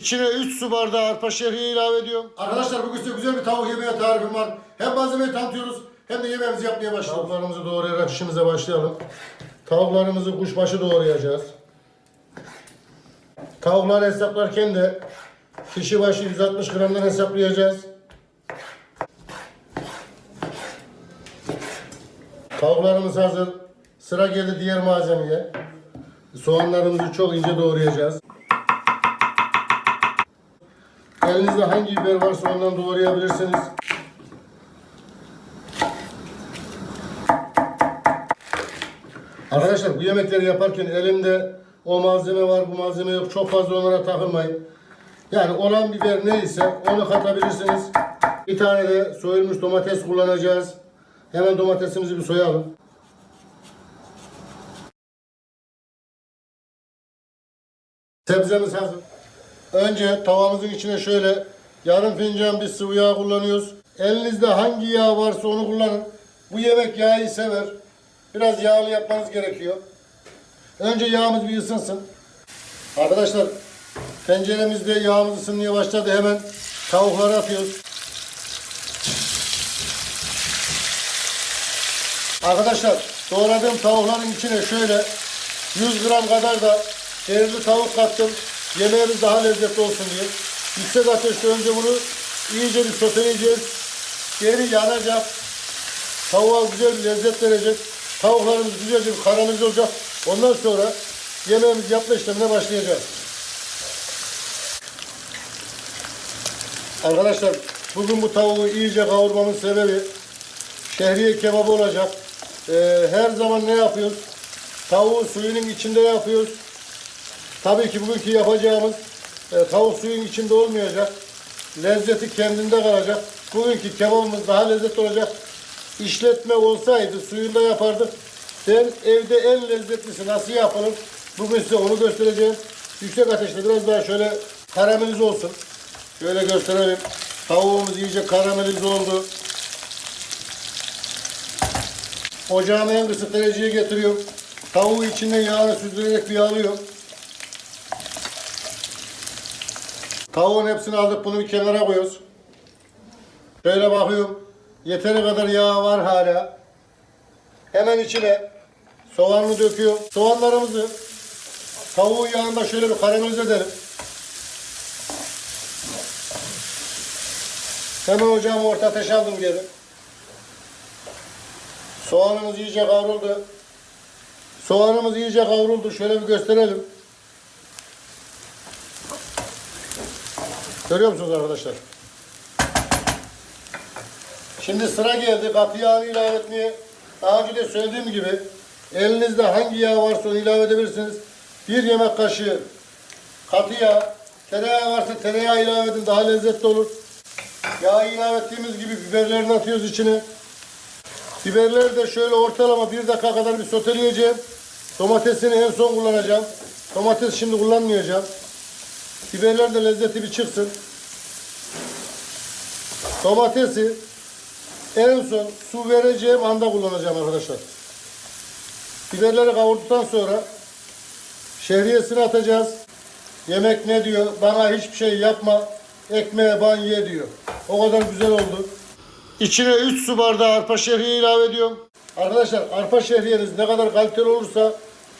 İçine 3 su bardağı arpa şehriye ilave ediyorum. Arkadaşlar bugün size güzel bir tavuk yemeği tarifim var. Hem malzemeyi tanıtıyoruz hem de yemeğimizi yapmaya başlıyoruz. Tavuklarımızı doğrayarak işimize başlayalım. Tavuklarımızı kuşbaşı doğrayacağız. Tavukları hesaplarken de kişi başı 160 gramdan hesaplayacağız. Tavuklarımız hazır. Sıra geldi diğer malzemeye. Soğanlarımızı çok ince doğrayacağız. Elinizde hangi biber varsa ondan doğrayabilirsiniz. Arkadaşlar bu yemekleri yaparken elimde o malzeme var, bu malzeme yok. Çok fazla onlara takılmayın. Yani olan biber neyse onu katabilirsiniz. Bir tane de soyulmuş domates kullanacağız. Hemen domatesimizi bir soyalım. Sebzemiz hazır. Önce tavamızın içine şöyle yarım fincan bir sıvı yağ kullanıyoruz. Elinizde hangi yağ varsa onu kullanın. Bu yemek yağı sever. Biraz yağlı yapmanız gerekiyor. Önce yağımız bir ısınsın. Arkadaşlar tenceremizde yağımız ısınmaya başladı. Hemen tavukları atıyoruz. Arkadaşlar doğradığım tavukların içine şöyle 100 gram kadar da şehirli tavuk kattım. Yemeğimiz daha lezzetli olsun diye. Yüksek ateşte önce bunu iyice bir soteleyeceğiz. Geri yanacak. Tavuğa güzel bir lezzet verecek. Tavuklarımız güzelce bir karamelize olacak. Ondan sonra yemeğimizi yapma işlemine başlayacağız. Arkadaşlar bugün bu tavuğu iyice kavurmamın sebebi şehriye kebabı olacak. Ee, her zaman ne yapıyoruz? Tavuğu suyunun içinde yapıyoruz. Tabii ki bugünkü yapacağımız e, tavuk suyun içinde olmayacak. Lezzeti kendinde kalacak. Bugünkü kebabımız daha lezzetli olacak. İşletme olsaydı suyunda yapardık. Ben evde en lezzetlisi nasıl yapılır? Bugün size onu göstereceğim. Yüksek ateşte biraz daha şöyle karamelize olsun. Şöyle gösterelim. Tavuğumuz iyice karamelize oldu. Ocağımı en kısık dereceye getiriyorum. Tavuğu içinden yağını süzdürerek bir yağlıyorum. Tavuğun hepsini aldık bunu bir kenara koyuyoruz. Şöyle bakıyorum. Yeteri kadar yağ var hala. Hemen içine soğanını döküyorum. Soğanlarımızı tavuğun yağında şöyle bir karamelize edelim. Hemen ocağımı orta ateşe aldım geri. Soğanımız iyice kavruldu. Soğanımız iyice kavruldu. Şöyle bir gösterelim. Görüyor musunuz arkadaşlar? Şimdi sıra geldi katı yağını ilave etmeye. Daha önce de söylediğim gibi elinizde hangi yağ varsa onu ilave edebilirsiniz. Bir yemek kaşığı katı yağ, tereyağı varsa tereyağı ilave edin daha lezzetli olur. Yağı ilave ettiğimiz gibi biberlerini atıyoruz içine. Biberleri de şöyle ortalama bir dakika kadar bir soteleyeceğim. Domatesini en son kullanacağım. Domates şimdi kullanmayacağım. Biberler de lezzeti bir çıksın. Domatesi en son su vereceğim anda kullanacağım arkadaşlar. Biberleri kavurduktan sonra şehriyesini atacağız. Yemek ne diyor? Bana hiçbir şey yapma. Ekmeğe ban ye diyor. O kadar güzel oldu. İçine 3 su bardağı arpa şehriye ilave ediyorum. Arkadaşlar arpa şehriyeniz ne kadar kaliteli olursa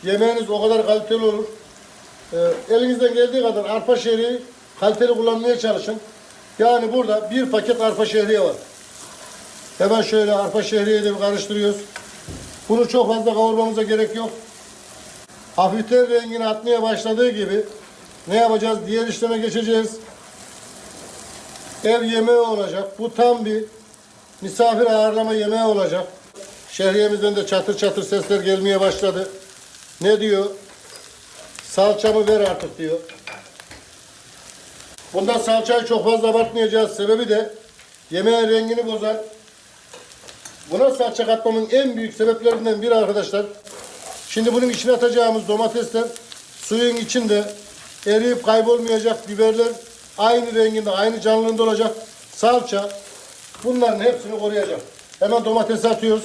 yemeğiniz o kadar kaliteli olur. Ee, elinizden geldiği kadar arpa şehriyi kaliteli kullanmaya çalışın. Yani burada bir paket arpa şehriye var. Hemen şöyle arpa şehriyeyi de karıştırıyoruz. Bunu çok fazla kavurmamıza gerek yok. Hafiften rengini atmaya başladığı gibi ne yapacağız? Diğer işleme geçeceğiz. Ev yemeği olacak. Bu tam bir misafir ağırlama yemeği olacak. Şehriyemizden de çatır çatır sesler gelmeye başladı. Ne diyor? Salçamı ver artık diyor. Bunda salçayı çok fazla abartmayacağız. Sebebi de yemeğin rengini bozar. Buna salça katmamın en büyük sebeplerinden biri arkadaşlar. Şimdi bunun içine atacağımız domatesler suyun içinde eriyip kaybolmayacak biberler aynı renginde, aynı canlılığında olacak. Salça bunların hepsini koruyacak. Hemen domatesi atıyoruz.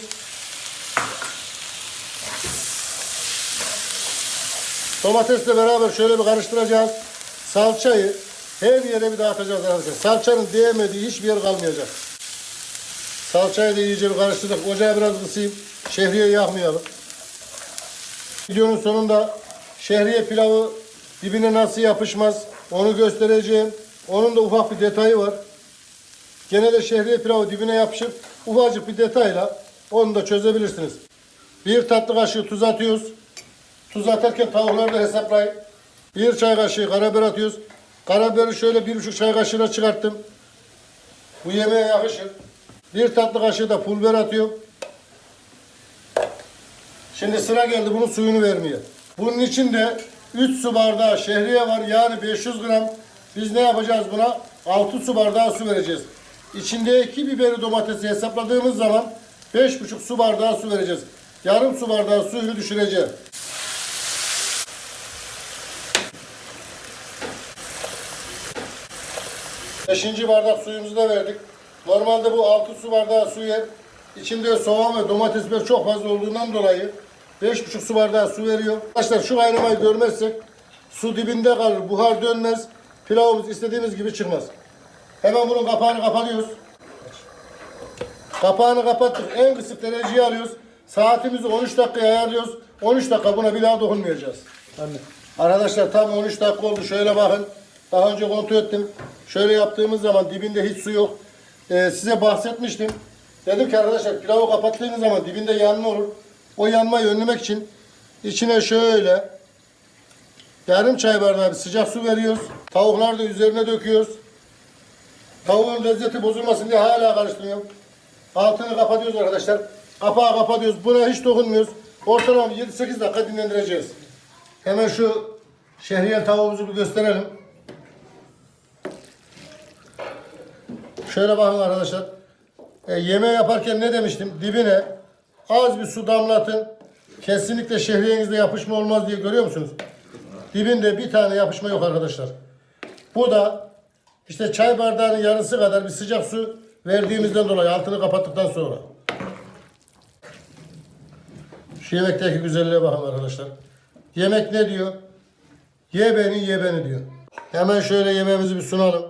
Domatesle beraber şöyle bir karıştıracağız. Salçayı Her yere bir dağıtacağız arkadaşlar. Salçanın değmediği hiçbir yer kalmayacak. Salçayı da iyice bir karıştırdık. Ocağı biraz kısayım. Şehriye yakmayalım. Videonun sonunda şehriye pilavı dibine nasıl yapışmaz onu göstereceğim. Onun da ufak bir detayı var. Gene de şehriye pilavı dibine yapışıp ufacık bir detayla onu da çözebilirsiniz. Bir tatlı kaşığı tuz atıyoruz. Tuz atarken tavukları da hesaplayın. Bir çay kaşığı karabiber atıyoruz. Karabiberi şöyle bir buçuk çay kaşığına çıkarttım. Bu yemeğe yakışır. Bir tatlı kaşığı da pul biber atıyorum. Şimdi sıra geldi bunun suyunu vermeye. Bunun içinde 3 su bardağı şehriye var yani 500 gram. Biz ne yapacağız buna? 6 su bardağı su vereceğiz. İçindeki biberi domatesi hesapladığımız zaman 5,5 su bardağı su vereceğiz. Yarım su bardağı suyunu düşüreceğim. Beşinci bardak suyumuzu da verdik. Normalde bu 6 su bardağı su yer. İçinde soğan ve domates biber çok fazla olduğundan dolayı 5,5 su bardağı su veriyor. Arkadaşlar şu kaynamayı görmezsek su dibinde kalır, buhar dönmez. Pilavımız istediğimiz gibi çıkmaz. Hemen bunun kapağını kapatıyoruz. Kapağını kapattık. En kısık dereceyi alıyoruz. Saatimizi 13 dakikaya ayarlıyoruz. 13 dakika buna bir daha dokunmayacağız. Arkadaşlar tam 13 dakika oldu. Şöyle bakın. Daha önce kontrol ettim. Şöyle yaptığımız zaman dibinde hiç su yok. Ee, size bahsetmiştim. Dedim ki arkadaşlar pilavı kapattığınız zaman dibinde yanma olur. O yanmayı önlemek için içine şöyle yarım çay bardağı sıcak su veriyoruz. Tavukları da üzerine döküyoruz. Tavuğun lezzeti bozulmasın diye hala karıştırıyorum. Altını kapatıyoruz arkadaşlar. Kapağı kapatıyoruz. Buna hiç dokunmuyoruz. Ortalama 7-8 dakika dinlendireceğiz. Hemen şu şehriyel tavuğumuzu bir gösterelim. Şöyle bakın arkadaşlar. E, yemeği yaparken ne demiştim? Dibine az bir su damlatın. Kesinlikle şehriyenizde yapışma olmaz diye görüyor musunuz? Dibinde bir tane yapışma yok arkadaşlar. Bu da işte çay bardağının yarısı kadar bir sıcak su verdiğimizden dolayı altını kapattıktan sonra. Şu yemekteki güzelliğe bakın arkadaşlar. Yemek ne diyor? Ye beni ye beni diyor. Hemen şöyle yemeğimizi bir sunalım.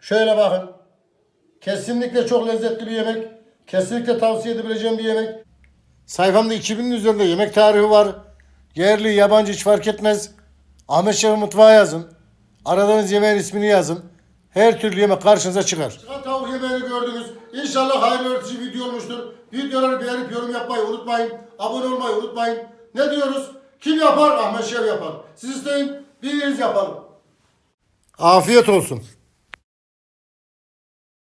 Şöyle bakın. Kesinlikle çok lezzetli bir yemek. Kesinlikle tavsiye edebileceğim bir yemek. Sayfamda 2000'in üzerinde yemek tarihi var. Yerli, yabancı hiç fark etmez. Ahmet Şef Mutfağı yazın. Aradığınız yemeğin ismini yazın. Her türlü yemek karşınıza çıkar. Çıkan tavuk yemeğini gördünüz. İnşallah hayırlı öğretici video olmuştur. Videoları beğenip yorum yapmayı unutmayın. Abone olmayı unutmayın. Ne diyoruz? Kim yapar? Ahmet Şef yapar. Siz isteyin, biriniz yapalım. Afiyet olsun.